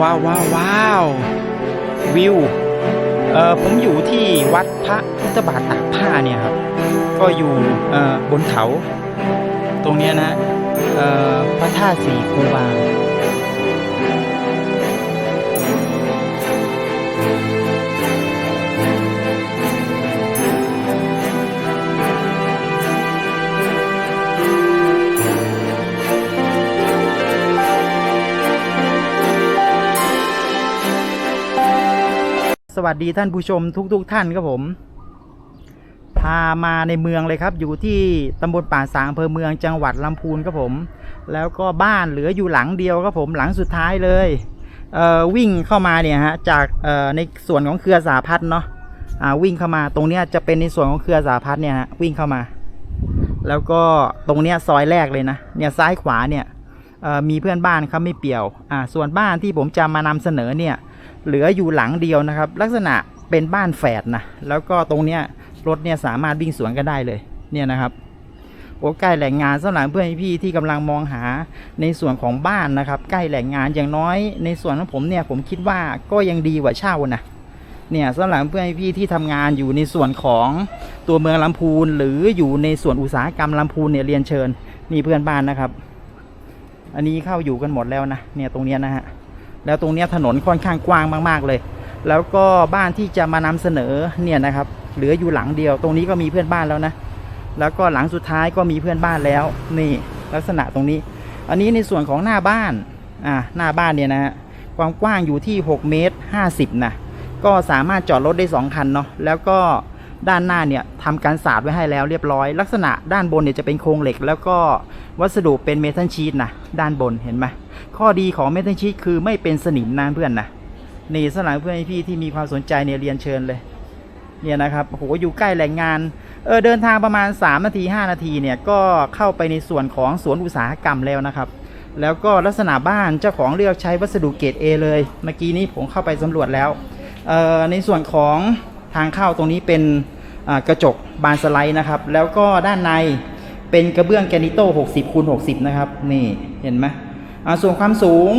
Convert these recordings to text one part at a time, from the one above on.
ว้าวว้าวว้าววิวเออผมอยู่ที่วัดพระพุทธบาทตากผ้าเนี่ยครับ ก็อยู่เออบนเขา ตรงเนี้ยนะเออพระธาตุสีคูบา สวัสดีท่านผู้ชมทุกๆทท่านครับผม พามาในเมืองเลยครับ อยู่ที่ตำบลป่าสางอำเภอเมืองจังหวัดลำพูนครับผม แล้วก็บ้านเหลืออยู่หลังเดียวครับผมหลังสุดท้ายเลยเวิ่งเข้ามาเนี่ยฮะจากในส่วนของเครือสาพัฒน์เนาะวิ่งเข้ามาตรงเนี้ยจะเป็นในส่วนของเครือสาพัฒน์เนี่ยฮะวิ่งเข้ามา แล้วก็ตรงเนี้ยซอยแรกเลยนะเนี่ยซ้ายขวาเนี่ยมีเพื่อนบ้านครับไม่เปี่ยวอ่าส่วนบ้านที่ผมจะมานำเสนอเนี่ย เหลืออยู่หลังเดียวนะครับ ลักษณะเป็นบ้านแฝดนะแล้วก็ตรงเนี้ยรถเนี่ยสามารถวิ่งสวนกันได้เลยเนี่ยนะครับโอ้ใกล้แหล่งงานสำหรับเพื่อนพี่ที่กำลังมองหาในส่วนของบ้านนะครับ ใกล้แหล่งงานอย่างน้อยในส่วนของผมเนี่ยผมคิดว่าก็ยังดีกว่าเช่านะเนี่ยสำหรับเพื่อนพี่ที่ทำงานอยู่ในส่วนของตัวเมืองลำพูน หรืออยู่ในส่วนอุตสาหกรรมลำพูนเนี่ยเรียนเชิญนี่เพื่อนบ้านนะครับ อันนี้เข้าอยู่กันหมดแล้วนะเนี่ยตรงเนี้ยนะฮะ แล้วตรงนี้ถนนค่อนข้างกว้างมาก ๆ เลย แล้วก็บ้านที่จะมานำเสนอเนี่ยนะครับเหลืออยู่หลังเดียว ตรงนี้ก็มีเพื่อนบ้านแล้วนะ แล้วก็หลังสุดท้ายก็มีเพื่อนบ้านแล้ว นี่ลักษณะตรงนี้ อันนี้ในส่วนของหน้าบ้านอ่าหน้าบ้านเนี่ยนะฮะความกว้างอยู่ที่6เมตร50นะก็สามารถจอดรถได้ 2 คันเนาะแล้วก็ด้านหน้าเนี่ยทำการสาดไว้ให้แล้วเรียบร้อย ลักษณะด้านบนเนี่ยจะเป็นโครงเหล็ก แล้วก็วัสดุเป็นเมทัลชีตนะด้านบนเห็นไหม ข้อดีของเมทัลชีตคือไม่เป็นสนิมนะเพื่อนนะนี่สำหรับเพื่อนพี่ที่มีความสนใจเนี่ยเรียนเชิญเลย เนี่ยนะครับโอ้โหอยู่ใกล้แหล่งงานเออเดินทางประมาณ 3 นาที 5 นาทีเนี่ยก็เข้าไปในส่วนของสวนอุตสาหกรรมแล้วนะครับ แล้วก็ลักษณะบ้านเจ้าของเลือกใช้วัสดุเกรด A เลยเมื่อกี้นี้ผมเข้าไปสำรวจแล้วเออในส่วนของทางเข้าตรงนี้เป็นกระจกบานสไลด์นะครับ แล้วก็ด้านในเป็นกระเบื้องแกรนิโต้60คูณ60 นะครับ นี่เห็นไหม ส่วนความสูง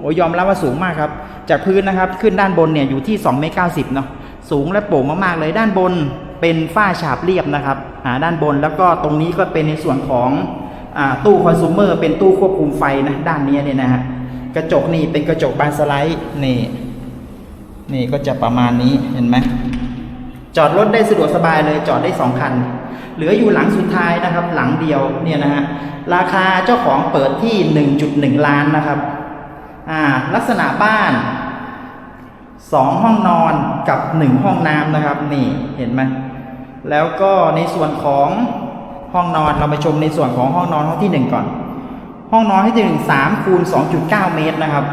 โอ้ยอมรับว่าสูงมากครับ จากพื้นนะครับขึ้นด้านบนเนี่ยอยู่ที่2เมตร90เนาะสูงและโปร่งมากๆเลยด้านบนเป็นฝ้าฉาบเรียบนะครับอ่าด้านบนแล้วก็ตรงนี้ก็เป็นในส่วนของอ่าตู้คอน sumer เป็นตู้ควบคุมไฟนะด้านนี้เนี่ยนะฮะกระจกนี่เป็นกระจกบานสไลด์นี่นี่ก็จะประมาณนี้เห็นไหมจอดรถได้สะดวกสบายเลยจอดได้สองคัน ลืออยู่หลังสุดท้ายนะครับ หลังเดียวเนี่ยนะฮะราคาเจ้าของเปิดที่ 1.1 ล้านนะครับอ่าลักษณะบ้าน 2 ห้องนอนกับ 1 ห้องน้ำนะครับ นี่เห็นไหมแล้วก็ในส่วนของห้องนอนเราไปชมในส่วนของห้องนอนห้องที่ 1 ก่อน ห้องนอนที่1 3คูณ 2.9 เมตรนะครับ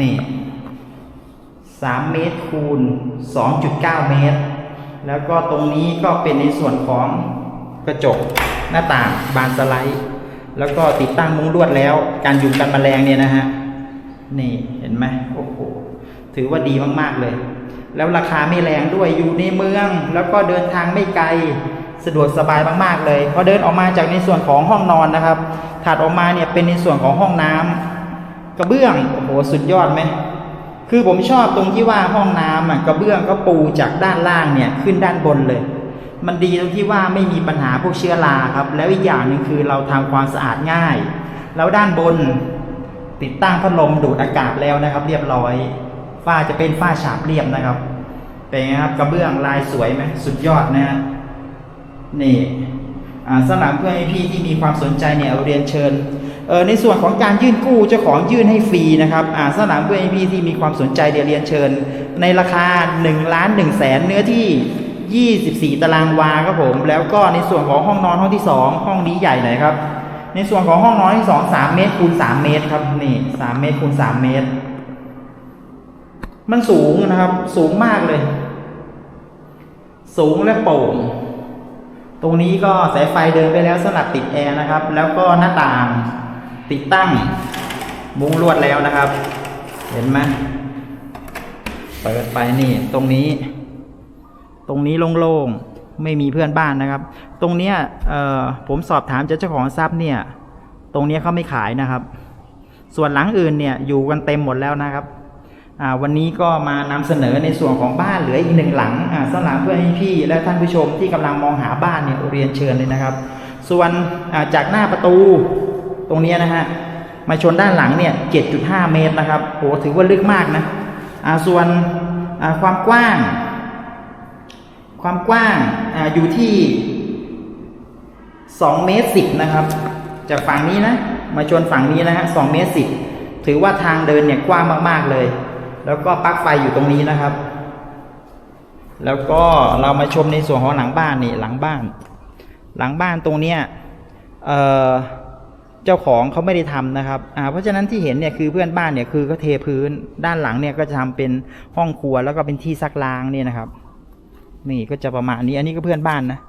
นี่3เมตรคูณ 2.9 เมตร แล้วก็ตรงนี้ก็เป็นในส่วนของ กระจกหน้าต่างบานสไลด์ แล้วก็ติดตั้งมุ้งลวดแล้ว การยุงกันแมลงเนี่ยนะฮะนี่เห็นไหมโอ้โหถือว่าดีมากๆเลย แล้วราคาไม่แรงด้วยอยู่ในเมือง แล้วก็เดินทางไม่ไกลสะดวกสบายมาก ๆ เลยพอเดินออกมาจากในส่วนของห้องนอนนะครับ ถัดออกมาเนี่ยเป็นในส่วนของห้องน้ำกระเบื้องโอ้โหสุดยอดไหมคือผมชอบตรงที่ว่าห้องน้ำอะกระเบื้องก็ปูจากด้านล่างเนี่ยขึ้นด้านบนเลย มันดีตรงที่ว่าไม่มีปัญหาพวกเชื้อราครับ แล้วอีกอย่างหนึ่งคือเราทำความสะอาดง่าย แล้วด้านบนติดตั้งพัดลมดูดอากาศแล้วนะครับ เรียบร้อยฝ้าจะเป็นฝ้าฉาบเรียบนะครับ เป็นไงครับกระเบื้องลายสวยไหมสุดยอดนะฮะนี่อ่าสำหรับเพื่อนพี่ที่มีความสนใจเนี่ยเอาเรียนเชิญเออในส่วนของการยื่นกู้เจ้าของยื่นให้ฟรีนะครับอ่าสำหรับเพื่อนพี่ที่มีความสนใจเดี๋ยวเรียนเชิญ ในราคา1ล้าน1แสนเนื้อที่ 24 ตารางวาครับผม แล้วก็ในส่วนของห้องนอนห้องที่ 2 ห้องนี้ใหญ่หน่อยครับ ในส่วนของห้องนอนที่2 3เมตรคูณ3เมตรครับนี่3เมตรคูณ3เมตร มันสูงนะครับ สูงมากเลย สูงและโปร่งตรงนี้ก็สายไฟเดินไปแล้วสำหรับติดแอร์นะครับ แล้วก็หน้าต่างติดตั้งมุ้งลวดแล้วนะครับ เห็นไหมเปิดไปนี่ตรงนี้ ตรงนี้โล่งๆ ไม่มีเพื่อนบ้านนะครับ ตรงเนี้ยผมสอบถามจากเจ้าของทรัพย์เนี่ย ตรงเนี้ยเขาไม่ขายนะครับ ส่วนหลังอื่นเนี่ยอยู่กันเต็มหมดแล้วนะครับวันนี้ก็มานำเสนอในส่วนของบ้านเหลืออีกหนึ่งหลังสำหรับเพื่อนพี่และท่านผู้ชมที่กำลังมองหาบ้านเนี่ยเรียนเชิญเลยนะครับ ส่วนจากหน้าประตูตรงเนี้ยนะฮะมาชนด้านหลังเนี่ย 7.5 เมตรนะครับโหถือว่าลึกมากนะส่วนความกว้าง ความกว้างออยู่ที่2เมตรสินะครับ จากฝั่งนี้นะ มาชนฝั่งนี้นะฮะสเมตรสิถือว่าทางเดินเนี่ยกว้างมาก ๆเลย แล้วก็ปลั๊กไฟอยู่ตรงนี้นะครับ แล้วก็เรามาชมในส่วนของหลังบ้านนี่หลังบ้าน หลังบ้านตรงเนี้ยเอ่อเจ้าของเขาไม่ได้ทำนะครับอ่าเพราะฉะนั้นที่เห็นเนี่ยคือเพื่อนบ้านเนี่ยคือก็เทพื้นด้านหลังเนี่ยก็จะทำเป็นห้องครัวแล้วก็เป็นที่ซักล้างเนี่ยนะครับ นี่ก็จะประมาณนี้ อันนี้ก็เพื่อนบ้านนะ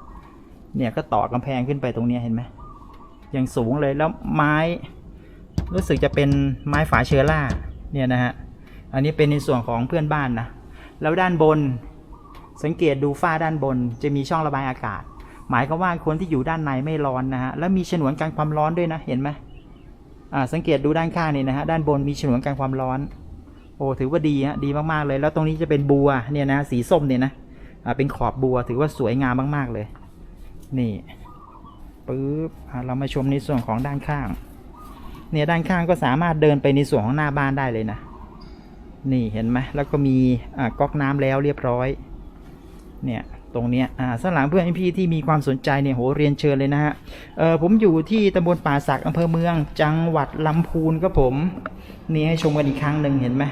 เนี่ยก็ต่อกำแพงขึ้นไปตรงนี้เห็นไหมอย่างสูงเลยแล้วไม้ รู้สึกจะเป็นไม้ฝาเชื้อราเนี่ยนะฮะ อันนี้เป็นในส่วนของเพื่อนบ้านนะ แล้วด้านบนสังเกตดูฝ้าด้านบนจะมีช่องระบายอากาศ หมายความว่าคนที่อยู่ด้านในไม่ร้อนนะฮะ แล้วมีฉนวนกันความร้อนด้วยนะ เห็นไหมอ่า สังเกตดูด้านข้างนี่นะฮะ ด้านบนมีฉนวนกันความร้อน โอ้ ถือว่าดีฮะ ดีมากๆเลย แล้วตรงนี้จะเป็นบัว เนี่ยนะ สีส้มเนี่ยนะ เป็นขอบบัวถือว่าสวยงามมาก ๆ เลย นี่ปึ๊บอ่าเรามาชมในส่วนของด้านข้าง เนี่ยด้านข้างก็สามารถเดินไปในส่วนของหน้าบ้านได้เลยนะ นี่เห็นไหมแล้วก็มีอ่าก๊อกน้ำแล้วเรียบร้อย เนี่ยตรงเนี้ยอ่าสำหรับเพื่อนพี่ที่มีความสนใจเนี่ยโหเรียนเชิญเลยนะฮะ เออผมอยู่ที่ตำบลป่าสักอำเภอเมือง จังหวัดลำพูนครับผม นี่ให้ชมกันอีกครั้งหนึ่งเห็นไหม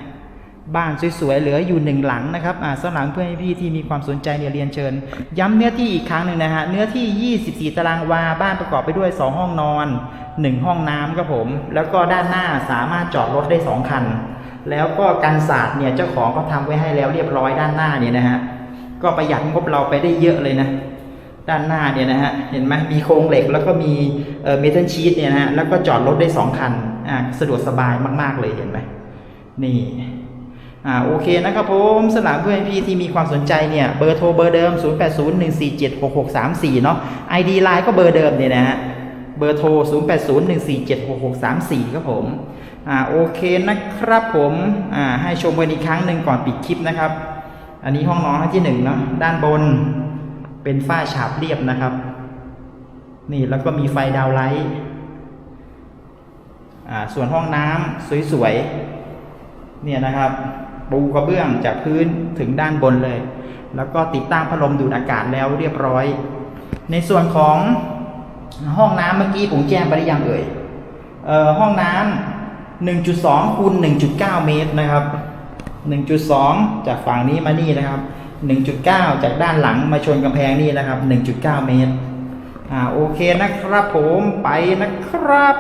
บ้านสวยๆ เหลืออยู่หนึ่งหลังนะครับอ่าสำหรับเพื่อนพี่ที่มีความสนใจเนี่ยเรียนเชิญ ย้ำเนื้อที่อีกครั้งหนึ่งนะฮะ เนื้อที่ 24 ตารางวา บ้านประกอบไปด้วย 2 ห้องนอน 1 ห้องน้ำครับผม แล้วก็ด้านหน้าสามารถจอดรถได้ 2 คัน แล้วก็กันศาสตร์เนี่ยเจ้าของก็ทำไว้ให้แล้วเรียบร้อยด้านหน้าเนี่ยนะฮะ ก็ประหยัดงบเราไปได้เยอะเลยนะ ด้านหน้าเนี่ยนะฮะ เห็นไหมมีโครงเหล็กแล้วก็มีเอ่อเมทัลชีตเนี่ยนะฮะ แล้วก็จอดรถได้ 2 คัน อ่า สะดวกสบายมากๆเลยเห็นไหมนี่ อ่าโอเคนะครับผมสำหรับเพื่อนพี่ที่มีความสนใจเนี่ยเบอร์โทรเบอร์เดิม 0801476634 เนาะ ID Line ก็เบอร์เดิมเนี่ยนะฮะเบอร์โทร 0801476634 ครับผม อ่า โอเคนะครับผม อ่า ให้ชมกันอีกครั้งหนึ่งก่อนปิดคลิปนะครับ อันนี้ห้องนอนห้องที่หนึ่งเนาะ ด้านบน เป็นฝ้าฉาบเรียบนะครับ นี่แล้วก็มีไฟดาวไลท์อ่า ส่วนห้องน้ำสวยๆ เนี่ยนะครับ ปูกระเบื้องจากพื้นถึงด้านบนเลย แล้วก็ติดตั้งพัดลมดูดอากาศแล้วเรียบร้อย ในส่วนของห้องน้ำเมื่อกี้ผมแจ้งไปหรือยังเอ่ยเอ่อห้องน้ำ1.2คูณ1.9 เมตรนะครับ 1.2 จากฝั่งนี้มานี่นะครับ 1.9 จากด้านหลังมาชนกำแพงนี่นะครับ 1.9 เมตรอ่าโอเคนะครับผมไปนะครับ